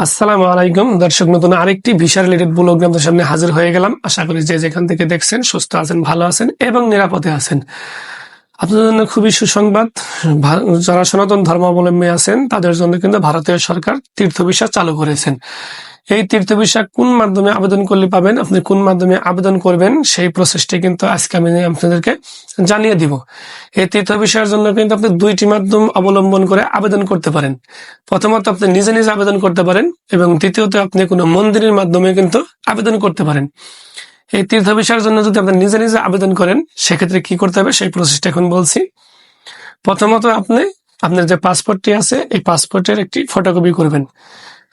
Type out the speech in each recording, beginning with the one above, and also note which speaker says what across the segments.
Speaker 1: আসসালামু আলাইকুম। দর্শক নতুন আরেকটি ভিসা রিলেটেড ব্লগ আপনাদের সামনে হাজির হয়ে গেলাম। আশা করি যে যেখান থেকে দেখছেন, সুস্থ আছেন, ভালো আছেন এবং নিরাপদে আছেন। আপনাদের জন্য খুবই সুসংবাদ। যারা সনাতন ধর্মাবলম্বী আছেন, তাদের জন্য কিন্তু ভারতীয় সরকার তীর্থ ভিসা চালু করেছেন। এই তীর্থ ভিসা কোন মাধ্যমে আবেদন করলে পাবেন, আপনি কোন মাধ্যমে আবেদন করবেন, সেই প্রসেসটি কিন্তু আজকে আমি আপনাদেরকে জানিয়ে দিব। এই তীর্থ ভিসার জন্য কিন্তু আপনি দুইটি মাধ্যম অবলম্বন করে আবেদন করতে পারেন। প্রথমত, আপনি নিজে নিজে আবেদন করতে পারেন এবং দ্বিতীয়ত, আপনি কোনো মন্দিরের মাধ্যমে কিন্তু আবেদন করতে পারেন। এই তীর্থ বিষয়ের জন্য যদি আপনি নিজে নিজে আবেদন করেন, সেক্ষেত্রে কি করতে হবে? সেই প্রসেসটা এখন বলছি। প্রথমত আপনি, আপনার যে পাসপোর্টটি আছে, এই পাসপোর্টের একটি ফটোকপি করবেন।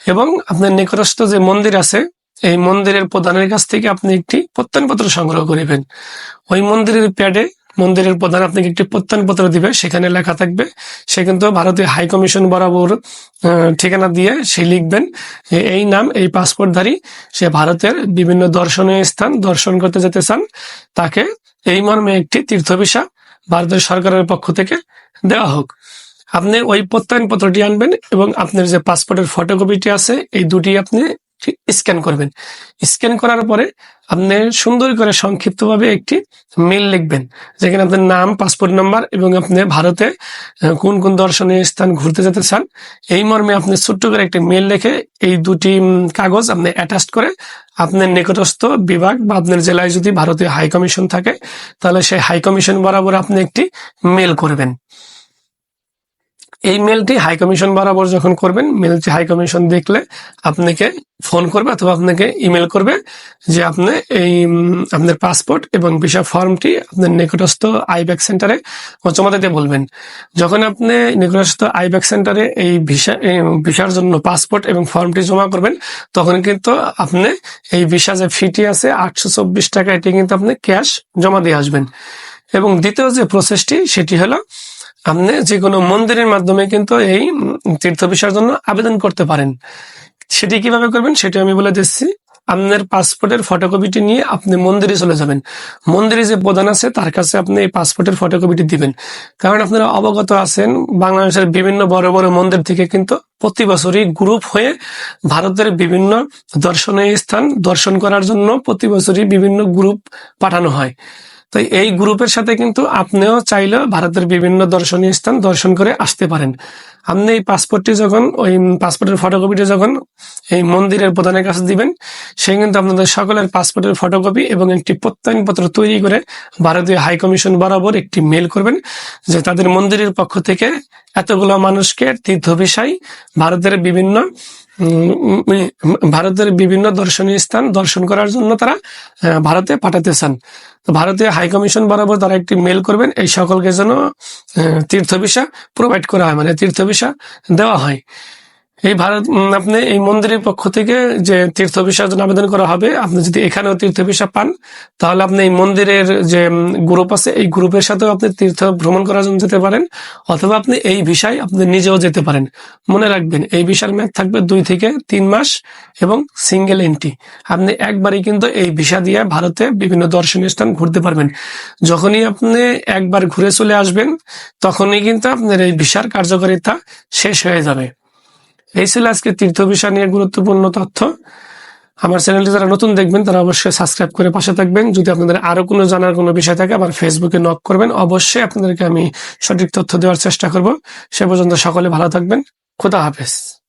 Speaker 1: এবং আপনার নিকটস্থ যে মন্দির আছে, এই মন্দিরের প্রধানের কাছ থেকে আপনি একটি প্রত্যয়নপত্র সংগ্রহ করিবেন। ওই মন্দিরের প্যাডে মন্দিরের প্রধান আপনাকে একটি প্রত্যয়নপত্র দিবে, সেখানে লেখা থাকবে। সে কিন্তু ভারতীয় হাই কমিশন বরাবর ঠিকানা দিয়ে সে লিখবেন এই নাম, এই পাসপোর্টধারী, সে ভারতের বিভিন্ন দর্শনীয় স্থান দর্শন করতে যেতে চান। তাকে এই মর্মে একটি তীর্থ ভিসা ভারতের সরকারের পক্ষ থেকে দেওয়া হোক। আপনি ওই প্রত্যয়নপত্রটি আনবেন এবং আপনার যে পাসপোর্টের ফটোকপিটি আছে, এই দুটি আপনি স্ক্যান করবেন। স্ক্যান করার পরে আপনি সুন্দর করে সংক্ষিপ্তভাবে একটি মেল লিখবেন, যেখানে আপনার নাম, পাসপোর্ট নাম্বার এবং আপনি ভারতে কোন কোন দর্শনীয় স্থান ঘুরতে যেতে চান। এই মর্মে আপনি ছোট্ট করে একটি মেল লিখে এই দুটি কাগজ আপনি অ্যাটাচ করে আপনার নিকটস্থ বিভাগ বা আপনার জেলায় যদি ভারতীয় হাই কমিশন থাকে, তাহলে সেই হাই কমিশন বরাবর আপনি একটি মেল করবেন। এই মেলটি হাই কমিশন বরাবর যখন করবেন মেলটি হাই কমিশন দেখলে আপনাকে ফোন করবে অথবা আপনাকে ইমেল করবে যে আপনি এই আপনার পাসপোর্ট এবং ভিসা ফর্মটি আপনার নিকটস্থ আইব্যাক সেন্টারে জমা দিতে বলবেন। যখন আপনি নিকটস্থ আইব্যাক সেন্টারে এই ভিসা ভিসার জন্য পাসপোর্ট এবং ফর্মটি জমা করবেন, তখন কিন্তু আপনি এই ভিসা যে ফিটি আছে আটশো চব্বিশ টাকা, এটি কিন্তু আপনি ক্যাশ জমা দিয়ে আসবেন। এবং দ্বিতীয় যে প্রসেসটি সেটি হলো আপনি যে কোনো মন্দিরের মাধ্যমে কিন্তু এই তীর্থ ভিসার জন্য আবেদন করতে পারেন। সেটি কীভাবে করবেন সেটি আমি বলে দিচ্ছি। আপনার পাসপোর্টের ফটোকপিটি নিয়ে আপনি মন্দিরে চলে যাবেন। মন্দিরে যে প্রধান আছে, তার কাছে আপনি এই পাসপোর্টের ফটোকপিটি দিবেন। কারণ আপনারা অবগত আছেন, বাংলাদেশের বিভিন্ন বড় বড় মন্দির থেকে কিন্তু প্রতি বছরই গ্রুপ হয়ে ভারতের বিভিন্ন দর্শনীয় স্থান দর্শন করার জন্য প্রতি বছরই বিভিন্ন গ্রুপ পাঠানো হয়। তো এই গ্রুপের সাথে কিন্তু আপনিও চাইলে ভারতের বিভিন্ন দর্শনীয় স্থান দর্শন করে আসতে পারেন। আপনি এই পাসপোর্টটি যখন, ওই পাসপোর্টের ফটোকপিটি যখন এই মন্দিরের প্রধানের কাছে দিবেন, সে কিন্তু আপনাদের সকলের পাসপোর্টের ফটোকপি এবং একটি প্রত্যয়নপত্র তৈরি করে ভারতীয় হাই কমিশন বরাবর একটি মেল করবেন যে তাদের মন্দিরের পক্ষ থেকে এতগুলো মানুষকে তীর্থ ভিসায় ভারতের বিভিন্ন ভারতের বিভিন্ন দর্শনীয় স্থান দর্শন করার জন্য তারা ভারতে পাঠাতে চান ভারতীয় হাই কমিশন বরাবর তারা একটি মেল করবেন, এই সকলকে যেন তীর্থ ভিসা প্রোভাইড করা হয় মানে তীর্থ ভিসা দেওয়া হয়। এই ভারত আপনি এই মন্দিরের পক্ষ থেকে যে তীর্থ ভিসার জন্য আবেদন করা হবে, আপনি যদি এখানেও তীর্থ ভিসা পান, তাহলে আপনি এই মন্দিরের যে গ্রুপ আছে, এই গ্রুপের সাথেও আপনি তীর্থ ভ্রমণ করার জন্য যেতে পারেন, অথবা আপনি এই ভিসায় আপনি নিজেও যেতে পারেন। মনে রাখবেন, এই ভিসার মেয়াদ থাকবে দুই থেকে তিন মাস এবং সিঙ্গেল এন্ট্রি আপনি একবারই কিন্তু এই ভিসা দিয়ে ভারতে বিভিন্ন দর্শনীয় স্থান ঘুরতে পারবেন। যখনই আপনি একবার ঘুরে চলে আসবেন, তখনই কিন্তু আপনার এই ভিসার কার্যকারিতা শেষ হয়ে যাবে। এই ছিল আজকে তীর্থ বিষয় নিয়ে গুরুত্বপূর্ণ তথ্য। আমার চ্যানেলটি যারা নতুন দেখবেন, তারা অবশ্যই সাবস্ক্রাইব করে পাশে থাকবেন। যদি আপনাদের আরও কোনো জানার কোনো বিষয় থাকে, আমার ফেসবুকে নক করবেন। অবশ্যই আপনাদেরকে আমি সঠিক তথ্য দেওয়ার চেষ্টা করব। সে পর্যন্ত সকলে ভালো থাকবেন। খোদা হাফেজ।